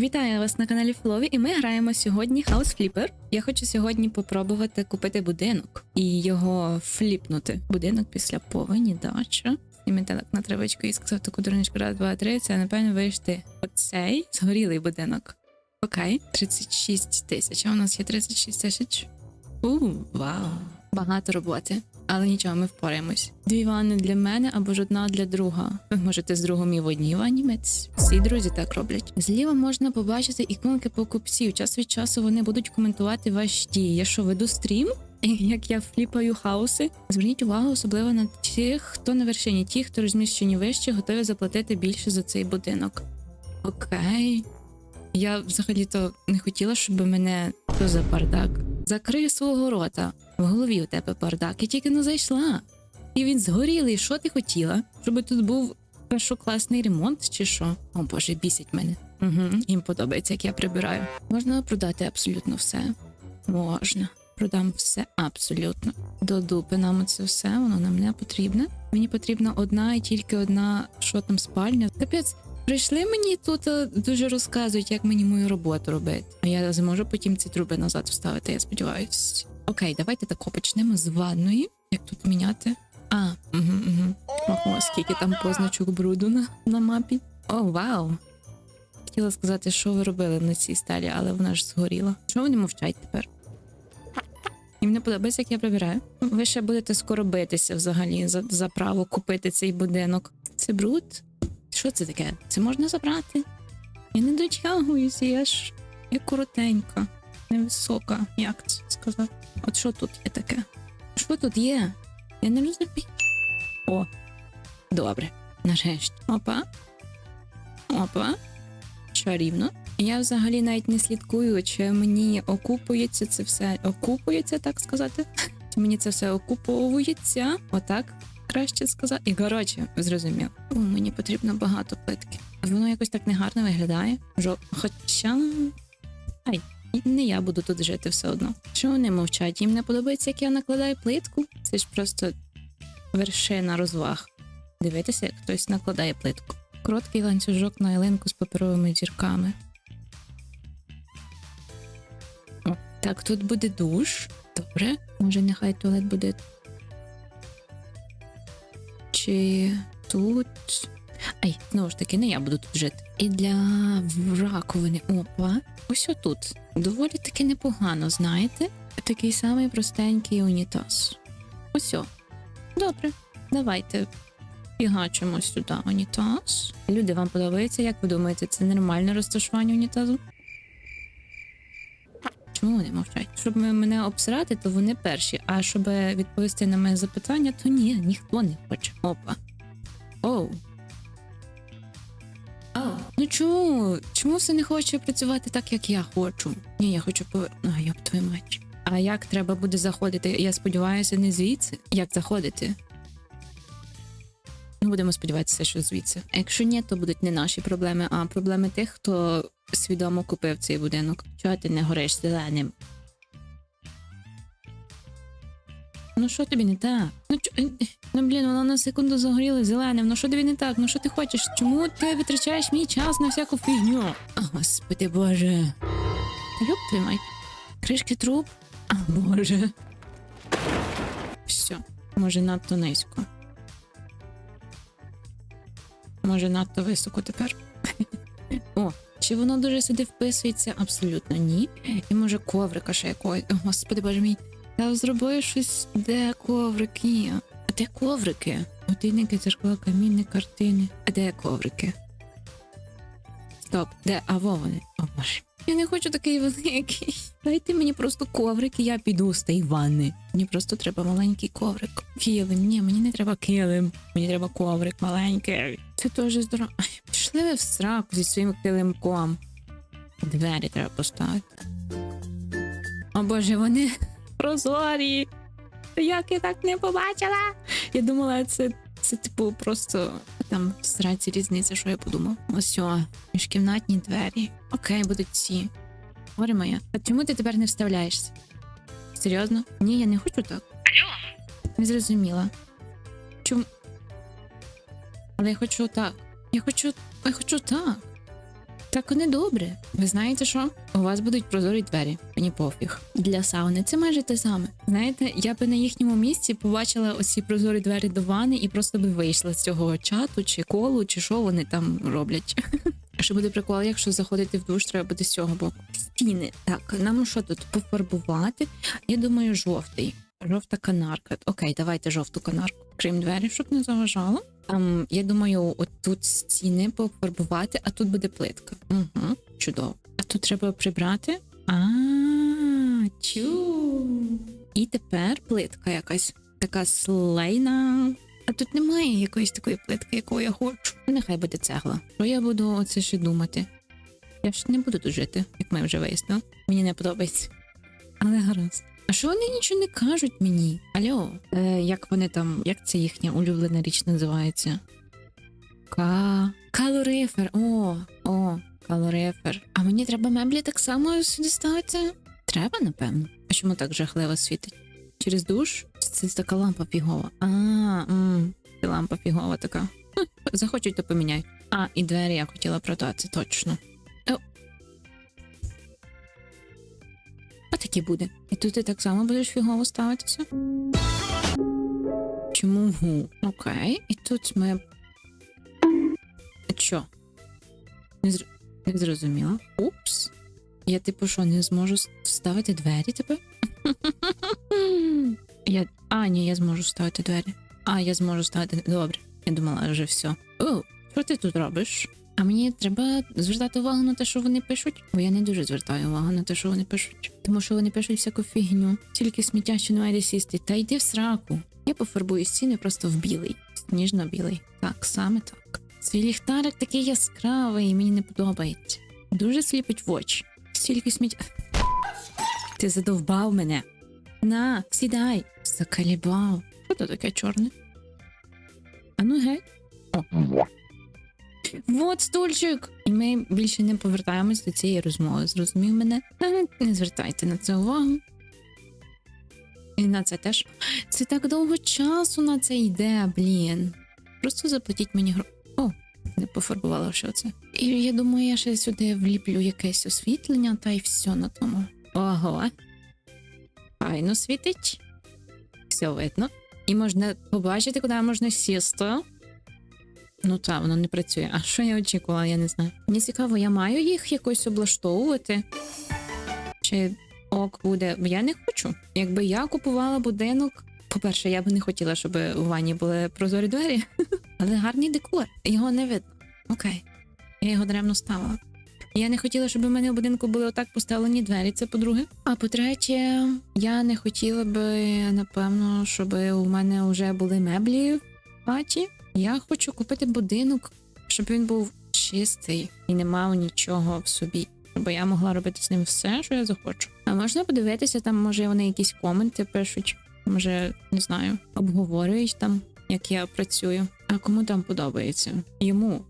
Вітаю вас на каналі Флові, і ми граємо сьогодні House Flipper. Я хочу сьогодні попробувати купити будинок і його фліпнути. Будинок після повені, дача. І метелик на травичку і сказав таку дурничку раз, два, три. Це напевно вийшти оцей згорілий будинок. Окей, 36 тисяч. А у нас є 36 тисяч. У, вау. Багато роботи. Але нічого, ми впораємось. Дві ванни для мене або ж одна для друга. Ви можете з другом і в одній ванні митись. Всі друзі так роблять. Зліва можна побачити іконки покупців. Час від часу вони будуть коментувати ваші дії. Я що веду стрім? Як я фліпаю хауси, зверніть увагу особливо на тих, хто на вершині, ті, хто розміщені вище, готові заплатити більше за цей будинок. Окей. Я взагалі-то не хотіла, щоб мене то за бардак. Закрий свого рота. В голові у тебе бардак. Я тільки не зайшла. І він згорілий. Що ти хотіла? Щоб тут був першокласний ремонт чи що? О боже, бісять мене. Угу. Їм подобається, як я прибираю. Можна продати абсолютно все. Можна. Продам все абсолютно. До дупи нам це все, воно нам не потрібне. Мені потрібна одна і тільки одна, що там спальня. Капець, прийшли мені тут е, дуже розказують, як мені мою роботу робити. А я зможу потім ці труби назад вставити, я сподіваюся. Окей, давайте тако почнемо з ванної. Як тут міняти? А, угу, угу. Ого, скільки там позначок бруду на, на мапі. О, вау! Хотіла сказати, що ви робили на цій сталі, але вона ж згоріла. Чому вони мовчать тепер? Їм не подобається, як я прибираю. Ви ще будете скоро битися взагалі за, за право купити цей будинок. Це бруд? Що це таке? Це можна забрати? Я не дотягуюся, я ж я коротенька, невисока. Як це сказати? От що тут є таке? Що тут є? Я не розумію. О, добре. Нарешті. Опа. Опа. Чарівно. Я взагалі навіть не слідкую, чи мені окупується це все. Окупується, так сказати. Чи мені це все окуповується? Отак краще сказати. І коротше, зрозумів. О, мені потрібно багато плитки. Воно якось так негарно виглядає. Жо... Хоча. Ай, не я буду тут жити все одно. Чого вони мовчать? Їм не подобається, як я накладаю плитку? Це ж просто вершина розваг. Дивитися, як хтось накладає плитку. Короткий ланцюжок на ялинку з паперовими зірками. Так, тут буде душ. Добре. Може, нехай туалет буде. Чи тут. Ай, знову ж таки, не я буду тут жити. І для раковини. Опа. Ось отут. Доволі таки непогано, знаєте? Такий самий простенький унітаз. Ось. Добре, давайте фігачимо сюди унітаз. Люди, вам подобається, як ви думаєте, це нормальне розташування унітазу? Чому вони мовчать? Щоб мене обсирати, то вони перші. А щоб відповісти на моє запитання, то ні, ніхто не хоче. Опа. Оу. Ну чому? Чому все не хоче працювати так, як я хочу? Ні, я хочу повер... А, б твою мать. А як треба буде заходити? Я сподіваюся, не звідси. Як заходити? Ну, будемо сподіватися, що звідси. А якщо ні, то будуть не наші проблеми, а проблеми тих, хто свідомо купив цей будинок. Чого ти не гориш зеленим? Ну що тобі не так? Ну, чо... ну блін, вона на секунду загоріла зеленим. Ну що тобі не так? Ну що ти хочеш? Чому ти витрачаєш мій час на всяку фігню? Господи Боже. Йоп твою мать. Кришки труб? А Боже. Все, може надто низько. Може, надто високо тепер. О, чи воно дуже сюди вписується? Абсолютно ні. І може коврика ще якогось. Господи боже мій. Я зробив щось, де коврики. А де коврики? Годинники, зеркала, камінні, картини. А де коврики? Стоп, де? А во вони? О боже. Я не хочу такий великий. Дайте мені просто коврик, і я піду з тієї ванни. Мені просто треба маленький коврик. Килим. Ні, мені не треба килим. Мені треба коврик маленький. Це теж здорово. Пішли ви в сраку зі своїм килимком. Двері треба поставити. О боже, вони прозорі. Як я так не побачила? Я думала, це, це типу просто там в сраці різниця, що я подумав. Ось міжкімнатні двері. Окей, будуть ці. Горе моя. А чому ти тепер не вставляєшся? Серйозно? Ні, я не хочу так. Алло? Не зрозуміла. Чому? Але я хочу так. Я хочу. Я хочу так. Так не добре. Ви знаєте що? У вас будуть прозорі двері. Мені пофіг. Для сауни це майже те саме. Знаєте, я би на їхньому місці побачила оці прозорі двері до вани і просто би вийшла з цього чату чи колу, чи що вони там роблять. Ще буде прикол, якщо заходити в душ, треба буде з цього боку. Стіни. Так, нам що тут пофарбувати? Я думаю, жовтий. Жовта канарка. Окей, давайте жовту канарку. Крім двері, щоб не заважало. Ем, я думаю, от тут стіни пофарбувати, а тут буде плитка. Угу, чудово. А тут треба прибрати. А, чу. І тепер плитка якась така слейна. А тут немає якоїсь такої плитки, яку я хочу. Нехай буде цегла. Що я буду оце ще думати? Я ж не буду тут жити, як ми вже вияснили. Мені не подобається. Але гаразд. А що вони нічого не кажуть мені? Алло, е, як вони там, як це їхня улюблена річ називається? Ка. Калорифер. О, о, калорифер. А мені треба меблі так само сюди ставити? Треба, напевно. А чому так жахливо світить? Через душ? Чи це така лампа фігова? А, м, лампа фігова така. Захочуть, то поміняй. А, і двері я хотіла продати, точно. Таки буде. І тут ти так само будеш фігово ставитися. Чому? Окей. І тут ми. Що? Не, зр... не зрозуміла. Упс. Я типу що, не зможу с- вставити двері тепер? Я... А, ні, я зможу ставити двері. А, я зможу ставити. Добре. Я думала, вже все. О, що ти тут робиш? А мені треба звертати увагу на те, що вони пишуть, бо я не дуже звертаю увагу на те, що вони пишуть. Тому що вони пишуть всяку фігню, тільки сміття, що немає де сісти. Та йди в сраку. Я пофарбую стіни просто в білий, сніжно-білий. Так, саме так. Цей ліхтарик такий яскравий, мені не подобається. Дуже сліпить в очі. Стільки сміття. Ти задовбав мене. На, сідай. Закалібав. Що то таке чорне? А ну геть. Вот стульчик! І ми більше не повертаємось до цієї розмови. Зрозумів мене? Не звертайте на це увагу. І на це теж. Це так довго часу на це йде, блін. Просто заплатіть мені гроші. О, не пофарбувала що це. І я думаю, я ще сюди вліплю якесь освітлення, та й все на тому. Ого. Файно світить. Все видно. І можна побачити, куди можна сісти. Ну так, воно не працює. А що я очікувала, я не знаю. Мені цікаво, я маю їх якось облаштовувати. Чи ок буде? Я не хочу. Якби я купувала будинок. По-перше, я б не хотіла, щоб у ванні були прозорі двері, але гарний декор. Його не видно. Окей. Я його даремно ставила. Я не хотіла, щоб у мене у будинку були отак поставлені двері. Це по-друге. А по-третє, я не хотіла би, напевно, щоб у мене вже були меблі в хаті. Я хочу купити будинок, щоб він був чистий і не мав нічого в собі. Щоб я могла робити з ним все, що я захочу. А можна подивитися, там, може, вони якісь коменти пишуть, може, не знаю, обговорюють там, як я працюю. А кому там подобається? Йому.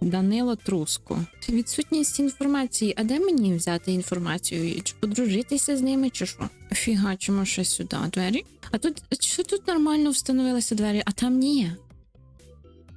Данило Труско. Відсутність інформації. А де мені взяти інформацію? Чи подружитися з ними, чи що? Фігачимо ще сюди двері. А тут що тут нормально встановилися двері, а там ні.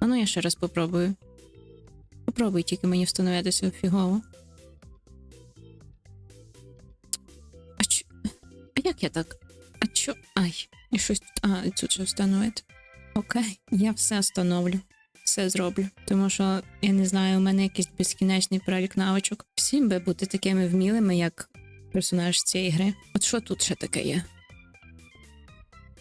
А ну я ще раз попробую. Попробуй тільки мені встановитися фігово. А чо? А як я так? А чо? Ай, і щось тут. А, і тут що встановити. Окей, я все встановлю. Все зроблю. Тому що я не знаю, у мене якийсь безкінечний перелік навичок. Всім би бути такими вмілими, як персонаж цієї гри. От що тут ще таке є?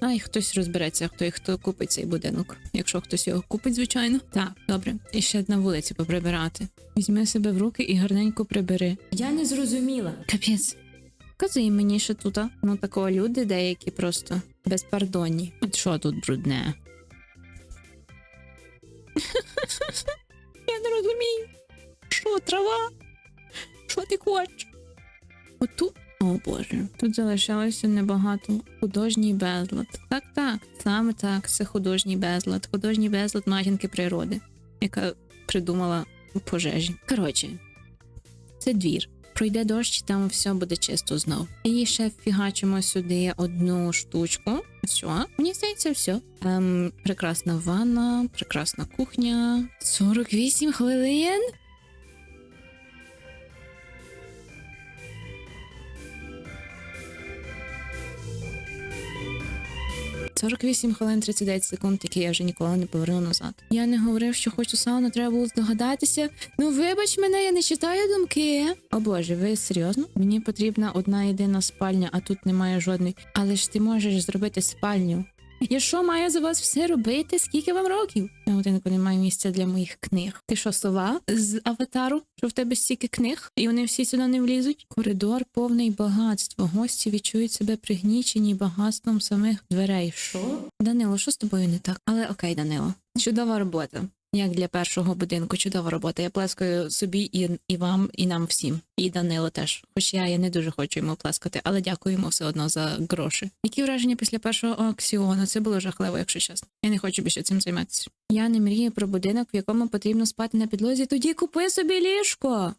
Ай, хтось розбереться, хто і хто купить цей будинок. Якщо хтось його купить, звичайно. Так, добре. І ще на вулиці поприбирати. Візьми себе в руки і гарненько прибери. Я не зрозуміла. Капець. Казує мені, що тут, ну такого люди деякі просто безпардонні. От що тут брудне? Я не розумію. Що, трава? Що ти хочеш? Отут о боже, тут залишалося небагато. Художній безлад. Так, так, саме так, це художній безлад. Художній безлад матінки природи, яка придумала пожежі. Коротше, це двір. Пройде дощ, там все буде чисто знов. І ще фігачимо сюди одну штучку. Все, мені здається, все. Ем, прекрасна ванна, прекрасна кухня. 48 хвилин. 48 хвилин 39 секунд, які я вже ніколи не поверну назад. Я не говорив, що хочу сауну, треба було здогадатися. Ну вибач мене, я не читаю думки. О боже, ви серйозно? Мені потрібна одна єдина спальня, а тут немає жодної. Але ж ти можеш зробити спальню. Я що маю за вас все робити? Скільки вам років? На годинку немає місця для моїх книг. Ти що, сова з аватару? Що в тебе стільки книг, і вони всі сюди не влізуть? Коридор повний багатства. Гості відчують себе пригнічені багатством самих дверей. Що? Данило, що з тобою не так? Але окей, Данило. Чудова робота. Як для першого будинку, чудова робота. Я плескаю собі і, і вам, і нам всім. І Данило теж. Хоч я, я не дуже хочу йому плескати, але дякуємо все одно за гроші. Які враження після першого аукціону? Це було жахливо, якщо чесно. Я не хочу більше цим займатися. Я не мрію про будинок, в якому потрібно спати на підлозі. Тоді купи собі ліжко.